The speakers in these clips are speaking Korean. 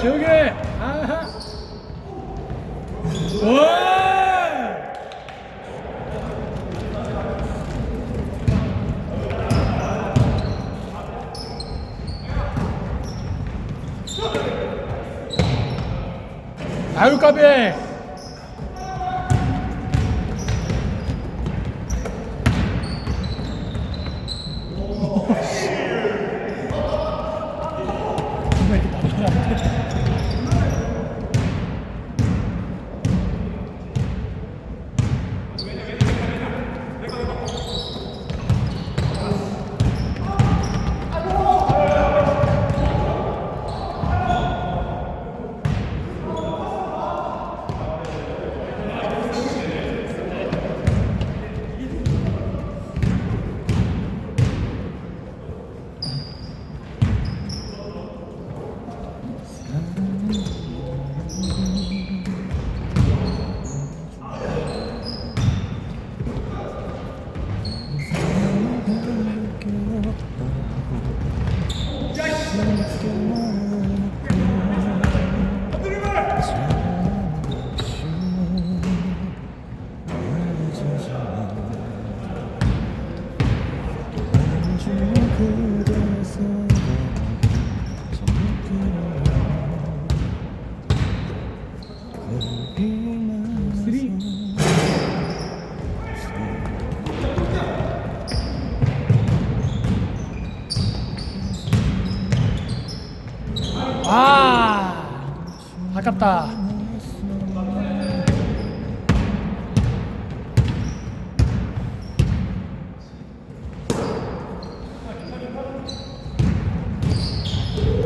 조용히 해. 아하. 와! 아유 까비. 아, 아깝다.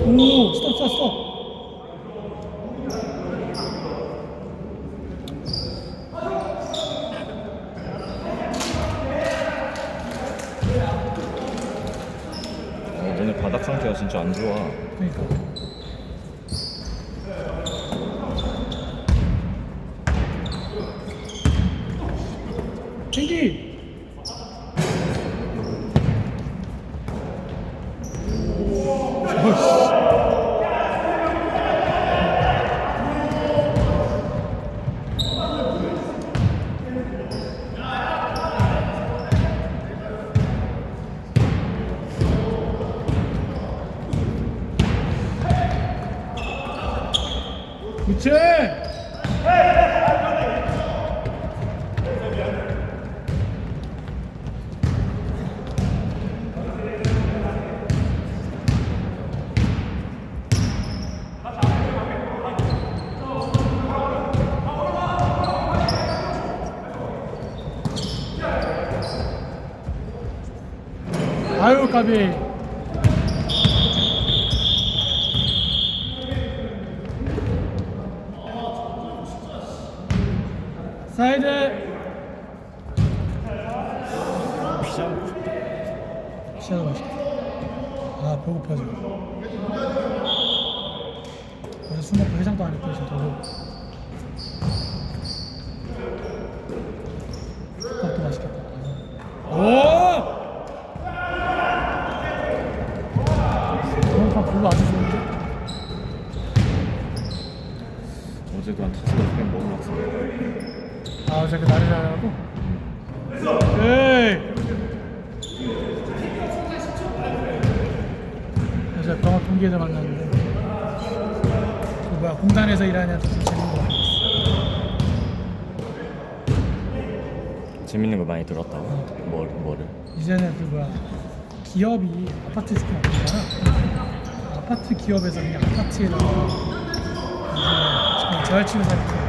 오, 스톱, 스톱, 스톱. 바닥 상태가 진짜 안 좋아. 그러니까. কি 아유 까비. 사이드. 피자 맛있겠다. 아 배고파 지금 어제 술 먹고 해장도 안 했더니 지금 더 맛있겠다. 오! 그런판 별로 아주 좋은데? 어제도 한 다섯 여섯 개 먹으려고 그 날이 잘하고. 에이. 어제 병원 동기애들 만났는데 그 뭐야 공단에서 애한테 좀 재밌는 거 재밌는 거 많이 들었다고? 뭐, 뭐를? 이제는 그 뭐야 기업이 아파트 시스템 없잖아 아파트 기업에서 그냥 아파트에다가 이제 재활치료사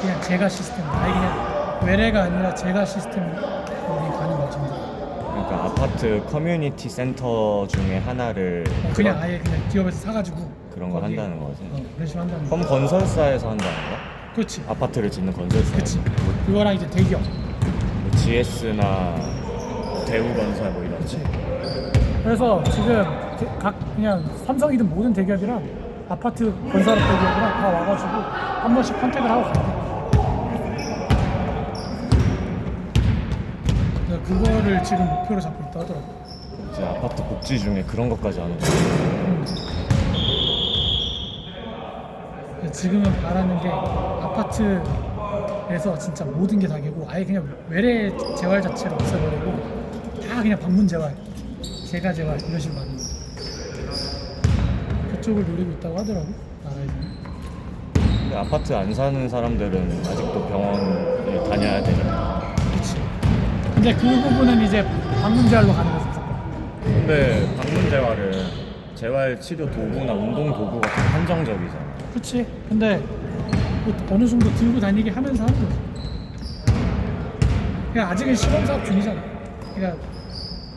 그냥, 제가 시스템 아예 그냥 외래가 아니라 제가 시스템 우리 가는 거지 그러니까 아파트 커뮤니티 센터 중에 하나를 어, 그냥 그런- 아예 그냥 기업에서 사가지고 그런 거 거기- 한다는 거지. 어, 그런 식으로 한다는 거펌 건설사에서 한다는 거야? 그렇지 아파트를 짓는 건설사. 그치 그거랑 이제 대기업 뭐 GS나 대우건설 뭐 이런. 그치 그래서 지금 대- 각 그냥 삼성이든 모든 대기업이랑 아파트 건설업 대기업이랑 다 와가지고 한 번씩 컨택을 하고 간대 그거를 지금 목표로 잡고 있다 하더라고. 이제 아파트 복지 중에 그런 것까지 하는 거. 음. 지금은 바라는 게 아파트에서 진짜 모든 게 다 개고 아예 그냥 외래 재활 자체를 없애버리고 다 그냥 방문 재활, 재가 재활 이런 식으로 하는 거. 그쪽을 노리고 있다고 하더라고 나라에서는. 근데 아파트 안 사는 사람들은 아직도 병원에 다녀야 되니까. 근데 그 부분은 이제 방문 재활로 가는. 무조건. 근데 방문 재활은 재활 치료 도구나 운동 도구가 좀 한정적이잖아. 그렇지. 근데 뭐 어느 정도 들고 다니게 하면서 하는 거지. 그냥 아직은 시범 사업 중이잖아. 그러니까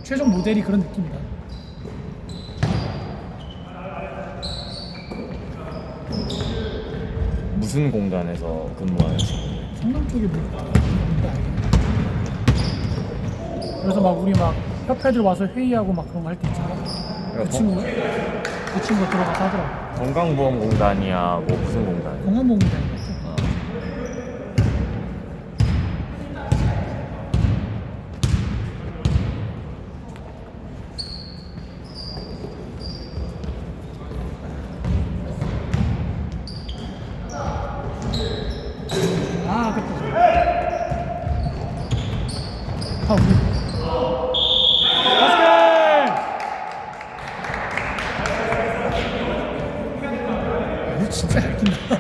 최종 모델이 그런 느낌이다. 무슨 공단에서 근무하는지. 성남 쪽에 뭐 뭔가 알겠네. 그래서 막 우리 막 협회들 와서 회의하고 막 그런 거 할 때 있잖아. 그 친구 그 친구 들어가서 하더라고. 건강보험공단이야 뭐 무슨 공단? 공항공단인 것 같아. 어. 아, 그때. 아, 우리. 바스켓! 이거 진짜 잘 뛴다.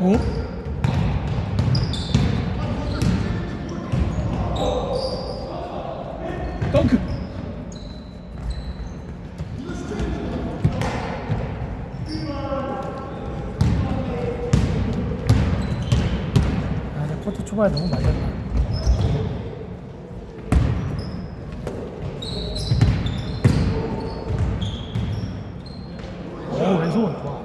오? 덩크. 아, 나 코트 초반에 너무 말렸다. 오, 왼손 좋아.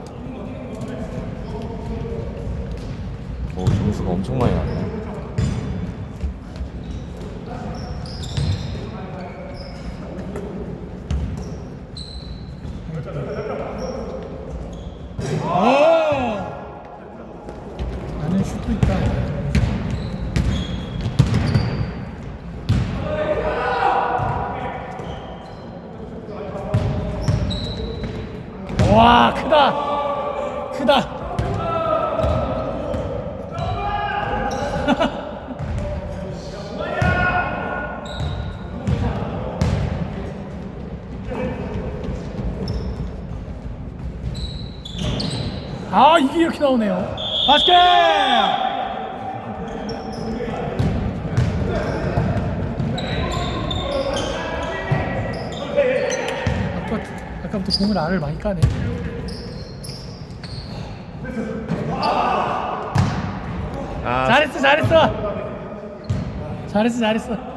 오 점수가 엄청 많이 났네. 아! 나는 슛도. 와 크다 크다 아 이게 이렇게 나오네요. 바스켓! 아까 아까부터 공을 알을 많이 까네. 아. 잘했어 잘했어! 잘했어 잘했어